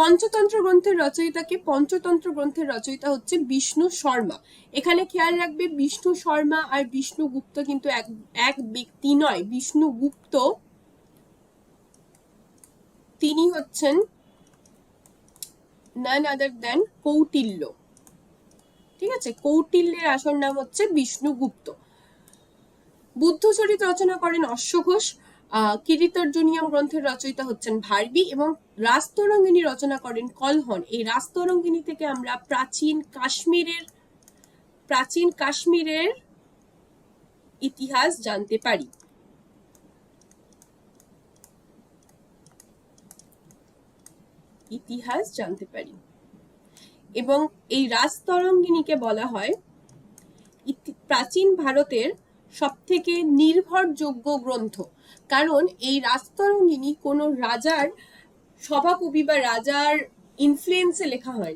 পঞ্চতন্ত্র গ্রন্থের রচয়িতাকে পঞ্চতন্ত্র গ্রন্থের রচয়িতা হচ্ছে বিষ্ণু শর্মা। এখানে খেয়াল রাখবে বিষ্ণু শর্মা আর বিষ্ণু গুপ্ত কিন্তু এক এক ব্যক্তি নয় বিষ্ণু গুপ্ত তিনি হচ্ছেন নান আদার দেন কৌটিল্য। ঠিক আছে? কৌটিল্যের আসল নাম হচ্ছে বিষ্ণুগুপ্ত বুদ্ধচরিত রচনা করেন অশ্ব ঘোষ আহ, কিরিতর্জনিয়াম গ্রন্থের রচয়িতা হচ্ছেন ভার্বি এবং রাস্তরঙ্গিনী রচনা করেন কলহন। এই রাস্তরঙ্গিনী থেকে আমরা প্রাচীন কাশ্মীরের প্রাচীন কাশ্মীরের ইতিহাস জানতে পারি। ইতিহাস জানতে পারি। এবং এই রাজতরঙ্গিনীকে বলা হয় প্রাচীন ভারতের সব থেকে নির্ভরযোগ্য গ্রন্থ। কারণ এই রাজতরঙ্গিনী কোনো রাজার, সভাকবি বা রাজার ইনফ্লুয়েন্সে লেখা হয়